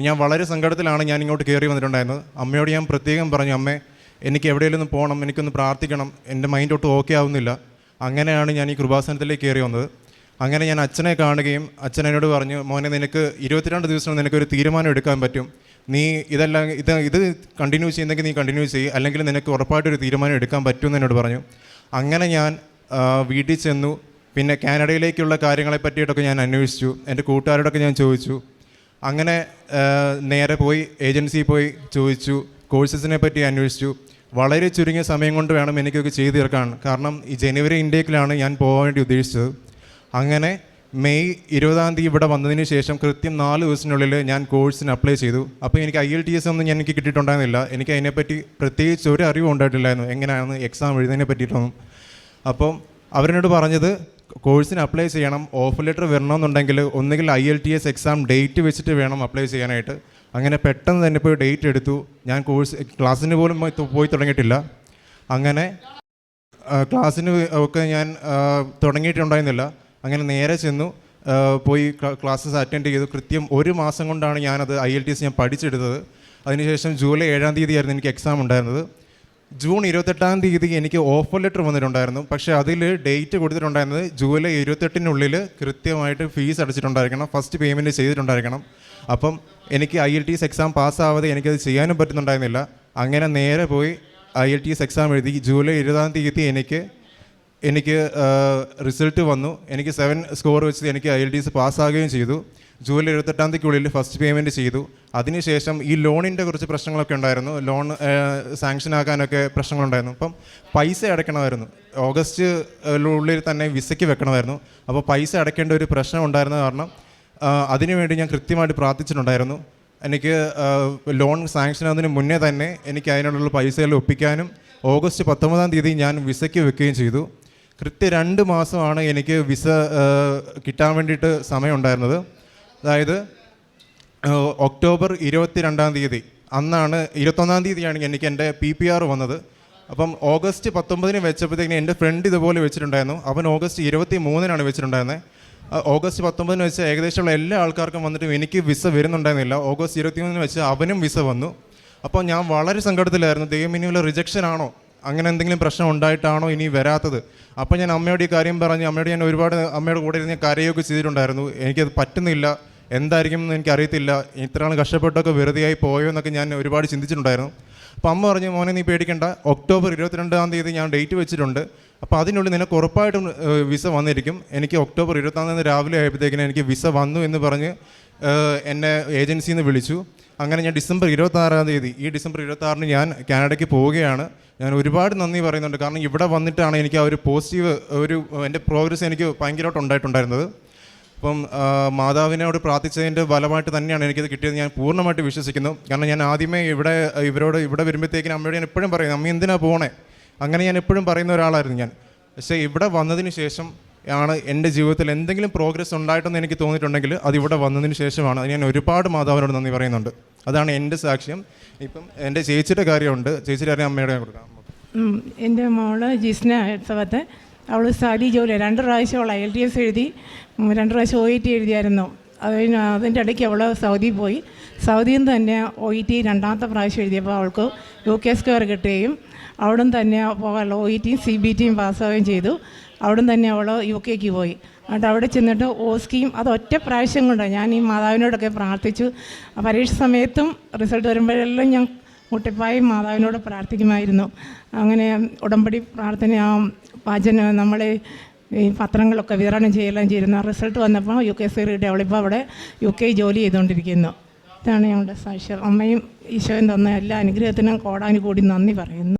ഞാൻ വളരെ സങ്കടത്തിലാണ് ഞാൻ ഇങ്ങോട്ട് കയറി വന്നിട്ടുണ്ടായിരുന്നത്. അമ്മയോട് ഞാൻ പ്രത്യേകം പറഞ്ഞു അമ്മേ എനിക്ക് എവിടെയെങ്കിലും പോകണം എനിക്കൊന്ന് പ്രാർത്ഥിക്കണം എന്റെ മൈൻഡ് ഒട്ടും ഓക്കെ ആവുന്നില്ല. അങ്ങനെയാണ് ഞാൻ ഈ കൃപാസനത്തിലേക്ക് കയറി വന്നത്. അങ്ങനെ ഞാൻ അച്ഛനെ കാണുകയും അച്ഛൻ എന്നോട് പറഞ്ഞു മോനെ നിനക്ക് ഇരുപത്തിരണ്ട് ദിവസം നിനക്കൊരു തീരുമാനം എടുക്കാൻ പറ്റും. നീ ഇതെല്ലാം ഇത് ഇത് കണ്ടിന്യൂ ചെയ്യുന്നെങ്കിൽ നീ കണ്ടിന്യൂ ചെയ്യ്. അല്ലെങ്കിൽ നിനക്ക് ഉറപ്പായിട്ടൊരു തീരുമാനം എടുക്കാൻ പറ്റുമെന്ന് എന്നോട് പറഞ്ഞു. അങ്ങനെ ഞാൻ വീട്ടിൽ ചെന്നു. പിന്നെ കാനഡയിലേക്കുള്ള കാര്യങ്ങളെ പറ്റിയിട്ടൊക്കെ ഞാൻ അന്വേഷിച്ചു. എന്റെ കൂട്ടുകാരോടൊക്കെ ഞാൻ ചോദിച്ചു. അങ്ങനെ നേരെ പോയി ഏജൻസിയിൽ പോയി ചോദിച്ചു കോഴ്സസിനെ പറ്റി അന്വേഷിച്ചു. വളരെ ചുരുങ്ങിയ സമയം കൊണ്ട് വേണം എനിക്കൊക്കെ ചെയ്തു തീർക്കാൻ. കാരണം ഈ ജനുവരി ഇൻഡേക്കിലാണ് ഞാൻ പോകാൻ വേണ്ടി ഉദ്ദേശിച്ചത്. അങ്ങനെ മെയ് ഇരുപതാം തീയതി ഇവിടെ വന്നതിന് ശേഷം കൃത്യം നാല് ദിവസത്തിനുള്ളിൽ ഞാൻ കോഴ്സിന് അപ്ലൈ ചെയ്തു. അപ്പോൾ എനിക്ക് ഐ എൽ ടി എസ് ഒന്നും എനിക്ക് കിട്ടിയിട്ടുണ്ടായിരുന്നില്ല. എനിക്ക് അതിനെപ്പറ്റി പ്രത്യേകിച്ച് ഒരു അറിവും ഉണ്ടായിട്ടില്ലായിരുന്നു. എങ്ങനെയാണ് എക്സാം എഴുതുന്നതിനെ പറ്റിയിട്ടൊന്നും. അപ്പം അവരെന്നോട് പറഞ്ഞത് കോഴ്സിന് അപ്ലൈ ചെയ്യണം ഓഫർ ലെറ്റർ വരണമെന്നുണ്ടെങ്കിൽ ഒന്നുകിൽ I L T S exam date വെച്ചിട്ട് വേണം അപ്ലൈ ചെയ്യാനായിട്ട്. അങ്ങനെ പെട്ടെന്ന് തന്നെ പോയി ഡേറ്റ് എടുത്തു. ഞാൻ കോഴ്സ് ക്ലാസ്സിന് പോലും പോയി തുടങ്ങിയിട്ടില്ല. അങ്ങനെ ക്ലാസ്സിന് ഒക്കെ ഞാൻ തുടങ്ങിയിട്ടുണ്ടായിരുന്നില്ല. അങ്ങനെ നേരെ ചെന്നു. പോയി ക്ലാസ്സസ് അറ്റൻഡ് ചെയ്തു. കൃത്യം ഒരു മാസം കൊണ്ടാണ് ഞാനത് ഐ എൽ ടി എസ് ഞാൻ പഠിച്ചെടുത്തത്. അതിനുശേഷം ജൂലൈ ഏഴാം തീയതി ആയിരുന്നു എനിക്ക് എക്സാം ഉണ്ടായിരുന്നത്. ജൂൺ ഇരുപത്തെട്ടാം തീയതി എനിക്ക് ഓഫർ ലെറ്റർ വന്നിട്ടുണ്ടായിരുന്നു. പക്ഷേ അതിൽ ഡേറ്റ് കൊടുത്തിട്ടുണ്ടായിരുന്നത് ജൂലൈ ഇരുപത്തെട്ടിനുള്ളിൽ കൃത്യമായിട്ട് ഫീസ് അടച്ചിട്ടുണ്ടായിരിക്കണം. ഫസ്റ്റ് പേയ്മെന്റ് ചെയ്തിട്ടുണ്ടായിരിക്കണം. അപ്പം എനിക്ക് I L T S exam പാസ്സാവാതെ എനിക്കത് ചെയ്യാനും പറ്റുന്നുണ്ടായിരുന്നില്ല. അങ്ങനെ നേരെ പോയി I L T S exam എഴുതി ജൂലൈ ഇരുപതാം തീയതി എനിക്ക് എനിക്ക് റിസൾട്ട് വന്നു. എനിക്ക് സെവൻ സ്കോർ വെച്ച് എനിക്ക് ഐ എൽ ടി എസ് പാസ്സാകുകയും ചെയ്തു. ജൂലൈ ഇരുപത്തെട്ടാം തീയതിക്കുള്ളിൽ ഫസ്റ്റ് പേയ്മെന്റ് ചെയ്തു. അതിനുശേഷം ഈ ലോണിന്റെ കുറച്ച് പ്രശ്നങ്ങളൊക്കെ ഉണ്ടായിരുന്നു. ലോൺ സാങ്ഷൻ ആക്കാനൊക്കെ പ്രശ്നങ്ങളുണ്ടായിരുന്നു. അപ്പം പൈസ അടയ്ക്കണമായിരുന്നു. ഓഗസ്റ്റ് ഉള്ളിൽ തന്നെ വിസയ്ക്ക് വെക്കണമായിരുന്നു. അപ്പോൾ പൈസ അടയ്ക്കേണ്ട ഒരു പ്രശ്നം ഉണ്ടായിരുന്ന കാരണം അതിനുവേണ്ടി ഞാൻ കൃത്യമായിട്ട് പ്രാർത്ഥിച്ചിട്ടുണ്ടായിരുന്നു. എനിക്ക് ലോൺ സാങ്ഷൻ ആകുന്നതിന് മുന്നേ തന്നെ എനിക്ക് അതിനുള്ള പൈസയെല്ലാം ഒപ്പിക്കാനും ഓഗസ്റ്റ് പത്തൊമ്പതാം തീയതി ഞാൻ വിസയ്ക്ക് വെക്കുകയും ചെയ്തു. കൃത്യ രണ്ട് മാസമാണ് എനിക്ക് വിസ കിട്ടാൻ വേണ്ടിയിട്ട് സമയമുണ്ടായിരുന്നത് അതായത് ഒക്ടോബർ ഇരുപത്തി രണ്ടാം തീയതി. അന്നാണ് ഇരുപത്തൊന്നാം തീയതിയാണ് എനിക്ക് എന്റെ പി പി ആർ വന്നത്. അപ്പം ഓഗസ്റ്റ് പത്തൊമ്പതിന് വെച്ചപ്പോഴത്തേക്കിന് എന്റെ ഫ്രണ്ട് ഇതുപോലെ വെച്ചിട്ടുണ്ടായിരുന്നു. അവൻ ഓഗസ്റ്റ് ഇരുപത്തി മൂന്നിനാണ് വെച്ചിട്ടുണ്ടായിരുന്നത് ഓഗസ്റ്റ് പത്തൊമ്പതിന് വെച്ച് ഏകദേശമുള്ള എല്ലാ ആൾക്കാർക്കും വന്നിട്ടും എനിക്ക് വിസ വരുന്നുണ്ടായിരുന്നില്ല. ഓഗസ്റ്റ് ഇരുപത്തിമൂന്നിന് വെച്ച് അവനും വിസ വന്നു. അപ്പോൾ ഞാൻ വളരെ സങ്കടത്തിലായിരുന്നു. ദൈവം ഇനിയുള്ള റിജക്ഷൻ ആണോ? അങ്ങനെ എന്തെങ്കിലും പ്രശ്നം ഉണ്ടായിട്ടാണോ ഇനി വരാത്തത്? അപ്പോൾ ഞാൻ അമ്മയോട് ഈ കാര്യം പറഞ്ഞ്. അമ്മയോട് ഞാൻ ഒരുപാട് അമ്മയുടെ കൂടെ ഇരുന്ന് കരയൊക്കെ ചെയ്തിട്ടുണ്ടായിരുന്നു. എനിക്കത് പറ്റുന്നില്ല. എന്തായിരിക്കും എന്ന് എനിക്കറിയത്തില്ല. ഇത്ര നാൾ കഷ്ടപ്പെട്ടൊക്കെ വെറുതെയായി പോയോ എന്നൊക്കെ ഞാൻ ഒരുപാട് ചിന്തിച്ചിട്ടുണ്ടായിരുന്നു. അപ്പോൾ അമ്മ പറഞ്ഞു മോനെ നീ പേടിക്കണ്ട. ഒക്ടോബർ ഇരുപത്തിരണ്ടാം തീയതി ഞാൻ ഡേറ്റ് വെച്ചിട്ടുണ്ട്. അപ്പോൾ അതിനുള്ളിൽ നിനക്ക് ഉറപ്പായിട്ടും വിസ വന്നിരിക്കും. എനിക്ക് ഒക്ടോബർ ഇരുപത്താം തീയതി രാവിലെ ആയപ്പോഴത്തേക്കിനും എനിക്ക് വിസ വന്നു എന്ന് പറഞ്ഞ് എന്നെ ഏജൻസിയിൽ നിന്ന് വിളിച്ചു. അങ്ങനെ ഞാൻ ഡിസംബർ ഇരുപത്താറാം തീയതി ഈ ഡിസംബർ ഇരുപത്താറിന് ഞാൻ കാനഡയ്ക്ക് പോവുകയാണ്. ഞാൻ ഒരുപാട് നന്ദി പറയുന്നുണ്ട്. കാരണം ഇവിടെ വന്നിട്ടാണ് എനിക്ക് ആ ഒരു പോസിറ്റീവ് ഒരു എന്റെ പ്രോഗ്രസ് എനിക്ക് ഭയങ്കരമായിട്ട് ഉണ്ടായിട്ടുണ്ടായിരുന്നത്. അപ്പം മാതാവിനോട് പ്രാർത്ഥിച്ചതിന്റെ ഫലമായിട്ട് തന്നെയാണ് എനിക്കത് കിട്ടിയത്. ഞാൻ പൂർണമായിട്ട് വിശ്വസിക്കുന്നു. കാരണം ഞാൻ ആദ്യമേ ഇവിടെ ഇവരോട് ഇവിടെ വരുമ്പോഴത്തേക്കിനും അമ്മയോട് ഞാൻ എപ്പോഴും പറയും അമ്മ എന്തിനാ പോണേ? അങ്ങനെ ഞാൻ എപ്പോഴും പറയുന്ന ഒരാളായിരുന്നു ഞാൻ. പക്ഷേ ഇവിടെ വന്നതിന് ശേഷം ആണ് എന്റെ ജീവിതത്തിൽ എന്തെങ്കിലും പ്രോഗ്രസ് ഉണ്ടായിട്ടെന്ന് എനിക്ക് തോന്നിയിട്ടുണ്ടെങ്കിൽ അത് ഇവിടെ വന്നതിന് ശേഷമാണ്. അത് ഞാൻ ഒരുപാട് മാതാവിനോട് നന്ദി പറയുന്നുണ്ട്. അതാണ് എന്റെ സാക്ഷ്യം. ഇപ്പം എന്റെ ചേച്ചിയുടെ കാര്യമുണ്ട്. ചേച്ചിയുടെ കാര്യം അമ്മയുടെ കൊടുക്കാം. എന്റെ മോൾ ജിസ്ന എത്സവത്ത് അവൾ സാരി ജോലി രണ്ട് പ്രാവശ്യം അവൾ എൽ ടി എസ് എഴുതി രണ്ട് പ്രാവശ്യം ഒ ഇ ടി എഴുതിയായിരുന്നു. അതിന് അതിന്റെ ഇടയ്ക്ക് അവൾ സൗദി പോയി. സൗദിയിൽ നിന്ന് തന്നെ ഒ ഇ ടി രണ്ടാമത്തെ പ്രാവശ്യം എഴുതിയപ്പോൾ അവൾക്ക് യു കെ സ്ക്വയർ കിട്ടുകയും അവിടും തന്നെ പോകാനുള്ള ഒ ഇ ടിയും സി ബി ടിയും പാസ്സാവുകയും ചെയ്തു. അവിടും തന്നെ അവൾ യു കെക്ക് പോയി. എന്നിട്ട് അവിടെ ചെന്നിട്ട് ഓസ്കിയും അത് ഒറ്റ പ്രാവശ്യം കൊണ്ടാണ് ഞാൻ ഈ മാതാവിനോടൊക്കെ പ്രാർത്ഥിച്ചു. പരീക്ഷ സമയത്തും റിസൾട്ട് വരുമ്പോഴെല്ലാം ഞാൻ മുട്ടിപ്പായും മാതാവിനോട് പ്രാർത്ഥിക്കുമായിരുന്നു. അങ്ങനെ ഉടമ്പടി പ്രാർത്ഥന ആ വാചന നമ്മൾ ഈ പത്രങ്ങളൊക്കെ വിതരണം ചെയ്യെല്ലാം ചെയ്യുന്നു റിസൾട്ട് വന്നപ്പോൾ യു കെ സി ഡെവലപ്പ് അവിടെ യു കെ ജോലി ചെയ്തുകൊണ്ടിരിക്കുന്നു. ഇതാണ് ഞങ്ങളുടെ സാക്ഷ്യം. അമ്മയും ഈശോയും തന്ന എല്ലാ അനുഗ്രഹത്തിനും കോടാനുകൂടി നന്ദി പറയുന്നു.